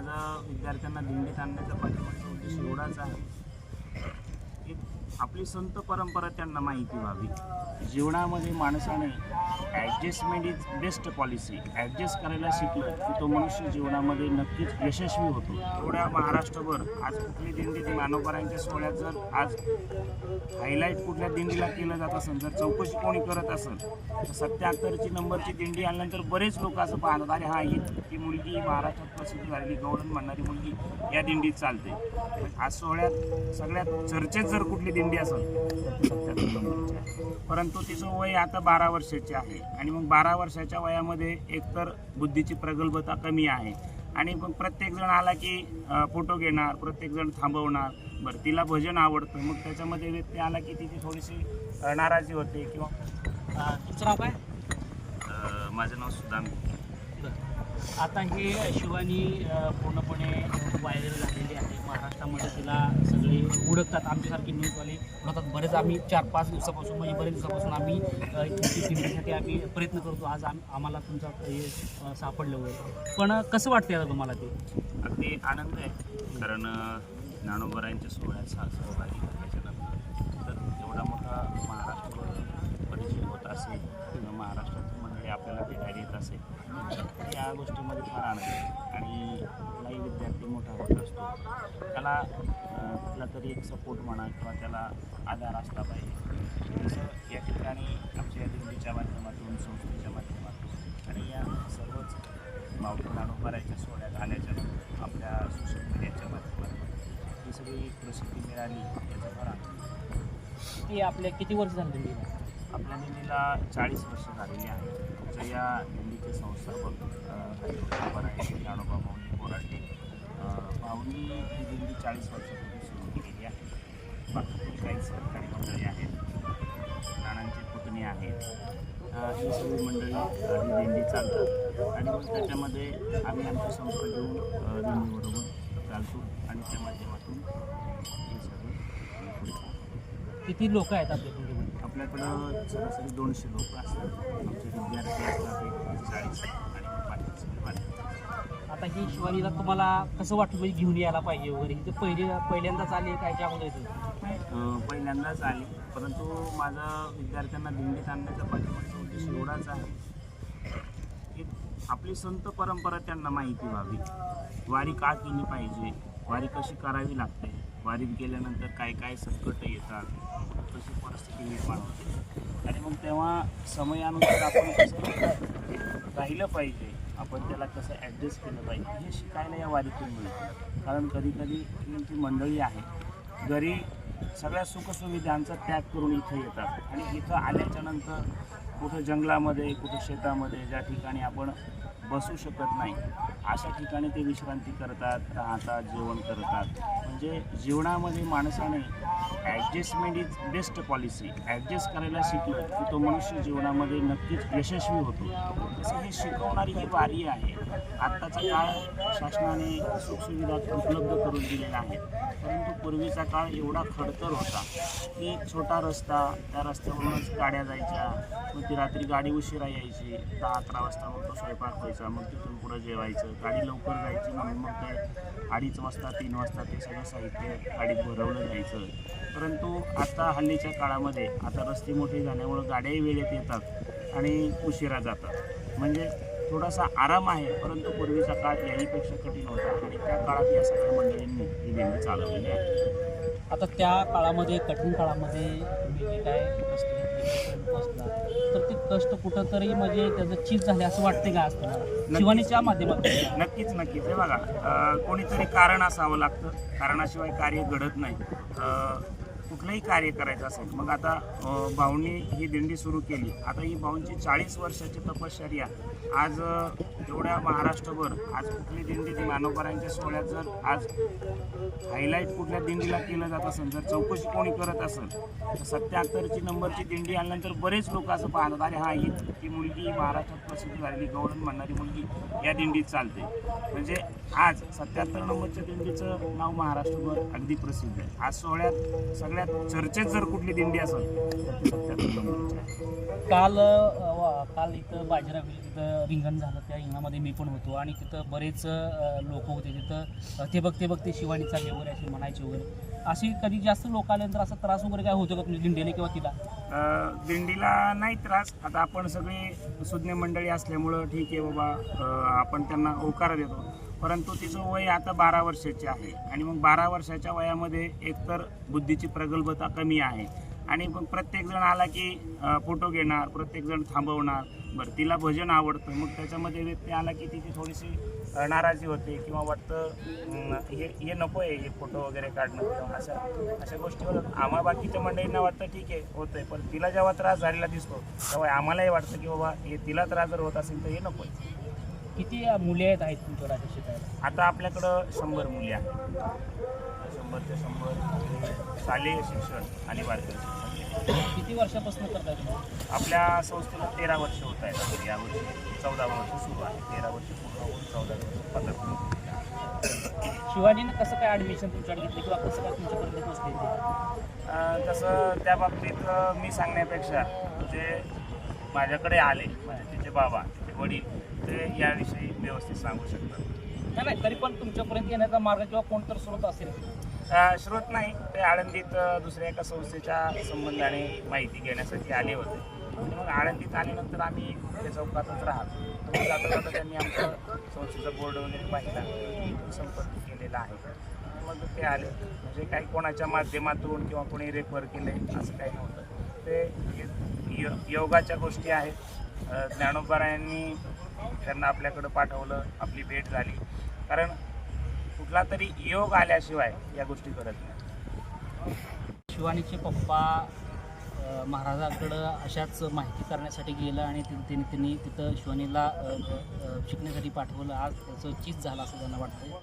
माझं विद्यार्थ्यांना दिंडीत आणण्याचा पाठिंबाचा उद्देश एवढाच आहे. आपली संत परंपरा त्यांना माहिती व्हावी. जीवनामध्ये माणसाने adjustment is best policy adjust करायला शिकलं की तो मनुष्य जीवनामध्ये नक्कीच यशस्वी होतो. एवढ्या महाराष्ट्रभर आज कुठली दिंडी मानवकरांच्या सोहळ्यात जर आज हायलाईट कुठल्या दिंडीला केलं जात असेल जर चौकशी कोणी करत असेल तर सत्याहत्तरची नंबरची दिंडी आल्यानंतर बरेच लोक असं पाहतात अरे हा ही ही मुलगी महाराष्ट्रात प्रसिद्ध झालेली गवळण म्हणणारी मुलगी या दिंडीत चालते. आज सोहळ्यात सगळ्यात चर्चेत जर कुठली दिंडी असेल तर ती 77 नंबरची आहे परंतु तिचं वय आता बारा वर्षाचे आहे. आणि मग बारा वर्षाच्या वयामध्ये एकतर बुद्धीची प्रगल्भता कमी आहे. आणि मग प्रत्येक जण आला की फोटो घेणार प्रत्येक जण थांबवणार. बरं तिला भजन आवडतं. मग त्याच्यामध्ये व्यक्ती आला की तिची थोडीशी नाराजी होते किंवा तुमचं नाव काय? माझं नाव सुदाम आता हे शिवानी पूर्णपणे व्हायरल झालेली आहे. महाराष्ट्रामध्ये तिला सगळे ओळखतात आमच्यासारखे न्यूजवाले म्हणतात बरेच आम्ही चार पाच दिवसापासून म्हणजे बरेच दिवसापासून आम्ही अ, आम्ही प्रयत्न करतो. आज आम आम्हाला तुमचा हे सापडलं वगैरे. पण कसं वाटते आता तुम्हाला ते? अगदी आनंद आहे. कारण अ, सोहळ्यात सहभागी झाल्याच्यानंतर तर एवढा मोठा महाराष्ट्रभर परिचय होत असेल किंवा महाराष्ट्रातील मंडळी आपल्याला भेटायला येत असेल तर या गोष्टीमध्ये आणि कुठलाही विद्यार्थी मोठा होत असतो. त्याला कुठला तरी एक सपोर्ट म्हणा किंवा त्याला आधार असला पाहिजे. तसं या ठिकाणी आमच्या या दिल्लीच्या माध्यमातून संस्थेच्या माध्यमातून आणि या सर्वच मावठी भरायच्या सोहळ्यात आल्याच्या आपल्या सोशल मीडियाच्या माध्यमातून ही सगळी प्रसिद्धी मिळाली याचा फार आहे. आपल्या किती वर्ष झाली दिल्लीला आपल्या दिल्लीला चाळीस वर्ष झालेली आहे. आमच्या या दिल्लीचे संस्थापक खबर आहे ज्ञानोबा भाऊनी बोराटे भाऊनी ही दिल्ली चाळीस वर्षापूर्वी सुरू केलेली आहे. बाकी काही सरकारी मंडळी आहेत नाणांचे पुतणे आहेत. ही सगळी मंडळी ही दिंडी चालतात. आणि मग त्याच्यामध्ये आम्ही आमची संस्था घेऊन दिंडीबरोबर चालतो. आणि त्या माध्यमातून हे सगळं किती लोक आहेत आपल्या आपल्याकडं सरासरी दोनशे लोक असतात. आमचे विद्यार्थी असतात एक चाळीस आणि. आता ही शिवानीला तुम्हाला कसं वाटलं म्हणजे घेऊन यायला पाहिजे वगैरे? ही तर पहिले पहिल्यांदाच आली काय अं, पहिल्यांदाच आली. परंतु माझं विद्यार्थ्यांना दिंडीत आणण्याचा पाठिंबाचा उद्देश एवढाच आहे की आपली संत परंपरा त्यांना माहिती व्हावी. वारी का केली पाहिजे? वारी कशी करावी लागते? वारीत गेल्यानंतर काय काय संकट येतात? कशी परिस्थिती निर्माण होते. आणि मग तेव्हा समयानुसार आपण कसं राहिलं पाहिजे आपण त्याला कसं ॲडजस्ट केलं पाहिजे हे शिकायला या वारीतून मिळतं. कारण कधीकधी कधी मंडळी आहे घरी सगळ्या सुखसुविधांचा त्याग करून इथं येतात. आणि इथं आल्याच्यानंतर कुठं जंगलामध्ये कुठं शेतामध्ये ज्या ठिकाणी आपण बसू शकत नाही अशा ठिकाणी ते विश्रांती करतात राहतात जेवण करतात. म्हणजे जीवनामध्ये माणसाने adjustment is best policy adjust करायला शिकलं की तो मनुष्य जीवनामध्ये नक्कीच यशस्वी होतो. तसं ही शिकवणारी ही वारी आहे. आत्ताचा काळ शासनाने सुखसुविधा उपलब्ध करून दिलेल्या आहेत. परंतु पूर्वीचा काळ एवढा खडतर होता की छोटा रस्ता त्या रस्त्यावरूनच गाड्या जायच्या. मग ती रात्री गाडी उशिरा यायची. दहा अकरा वाजता मग तो स्वयंपाक व्हायचा. मग तिथून पुढं जेवायचं. गाडी लवकर जायची म्हणून मग ते अडीच वाजता तीन वाजता ते सगळं साहित्य गाडीत भरवलं जायचं. परंतु आता हल्लीच्या काळामध्ये आता रस्ते मोठे झाल्यामुळं गाड्याही वेळेत येतात आणि उशिरा जातात. म्हणजे थोडासा आराम आहे परंतु पूर्वीचा काळ याहीपेक्षा कठीण होता आणि त्या काळात या सगळ्या मंडळींनी ही दिंडी चालवलेली आहे. आता त्या काळामध्ये कठीण काळामध्ये तुम्ही जे काय कष्ट कुठंतरी म्हणजे त्याचं चीज झाले असं वाटते का आज तुम्हाला? शिवानीच्या माध्यमातून? नक्कीच नक्कीच. हे बघा अं, कोणीतरी कारण असावं लागतं. कारणाशिवाय कार्य घडत नाही. अं, कुठलंही कार्य करायचं असेल मग आता अं, भाऊंनी ही दिंडी सुरू केली. आता ही भाऊंची चाळीस वर्षाची तपश्चर्या. आज एवढ्या महाराष्ट्रभर आज कुठली दिंडी ती मानवकरांच्या सोहळ्यात जर आज हायलाईट कुठल्या दिंडीला केलं जात असेल जर चौकशी कोणी करत असेल तर सत्याहत्तरची नंबरची दिंडी आणल्यानंतर बरेच लोक असं पाहतात अरे हा ही ती मुलगी महाराष्ट्रात प्रसिद्ध झालेली गवळण म्हणणारी मुलगी या दिंडीत चालते. म्हणजे आज सत्याहत्तर नंबरच्या दिंडीचं नाव महाराष्ट्रभर अगदी प्रसिद्ध आहे. आज सोहळ्यात सगळ्या सगळ्यात चर्चेत जर कुठली दिंडी असेल तर ती आहे. काल अ, वा- काल इथं बाजीराव इथं रिंगण झालं त्या रिंगणामध्ये मी पण होतो. आणि तिथं बरेच लोक होते तिथं. अ, ते बघ ते बघ ते शिवानी चालले वगैरे असे म्हणायचे वगैरे. अशी कधी जास्त लोक आल्यानंतर असा त्रास वगैरे काय होतो का तुमच्या दिंडीने किंवा तिला? अ, दिंडीला नाही त्रास. आता आपण सगळी सुज्ञ मंडळी असल्यामुळं ठीक आहे बाबा. अ, आपण त्यांना होकार देतो. परंतु तिचं वय आता बारा वर्षाचे आहे. आणि मग बारा वर्षाच्या वयामध्ये एकतर बुद्धीची प्रगल्भता कमी आहे. आणि मग प्रत्येकजण आला की फोटो घेणार प्रत्येकजण थांबवणार. बरं तिला भजन आवडतं. मग त्याच्यामध्ये व्यक्ती आला की तिची थोडीशी नाराजी होते किंवा वाटतं हे हे नको आहे हे फोटो वगैरे काढणं किंवा अशा अशा गोष्टीवर आम्हा बाकीच्या मंडळींना वाटतं ठीक आहे होतं आहे पण तिला जेव्हा त्रास झालेला दिसतो तेव्हा आम्हालाही वाटतं की बाबा हे तिला त्रास जर होत असेल तर हे नको आहे किती मुले आहेत आहेत तुमच्याकडे असे शिकायला आता आपल्याकडं शंभर मुली आहेत शंभर ते शंभर शालेय शिक्षण आणि वारकरी शिक्षण. किती वर्षापासून करताय तुम्ही? आपल्या संस्थेला तेरा वर्ष होत आहेत. या वर्षी चौदा वर्ष सुरू आहे. तेरा वर्ष पूर्ण होऊन चौदा वर्ष पत्रक शिवाजीने कसं काय ॲडमिशन तुमच्याकडे घेतलं किंवा कसं काय तुमच्यापर्यंत पोचले ते अं, तसं त्या बाबतीत मी सांगण्यापेक्षा जे माझ्याकडे आले म्हणजे तिचे बाबा तिचे वडील ते याविषयी व्यवस्थित सांगू शकतात नाही नाही तरी पण तुमच्यापर्यंत येण्याचा मार्ग किंवा कोणतर स्रोत असेल. अं, श्रोत नाही ते आळंदीत दुसऱ्या एका संस्थेच्या संबंधाने माहिती घेण्यासाठी आले होते. आणि मग आळंदीत आल्यानंतर आम्ही त्या चौकातच राहतो. तर जाता जाता त्यांनी आमचं संस्थेचा बोर्ड वगैरे पाहिला. संपर्क केलेला आहे. मग ते आले. म्हणजे काही कोणाच्या माध्यमातून किंवा कोणी रेफर केले असं काही नव्हतं. ते योगाच्या गोष्टी आहेत. ज्ञानोबारायांनी त्यांना आपल्याकडं पाठवलं आपली भेट झाली. कारण कुठला तरी योग आल्याशिवाय या गोष्टी करत नाही. शिवानीचे पप्पा महाराजाकडं अशाच माहिती करण्यासाठी गेलं आणि त्यांनी त्यांनी तिथं शिवानीला शिकण्यासाठी पाठवलं. आज त्याचं चीज झालं असं त्यांना वाटतं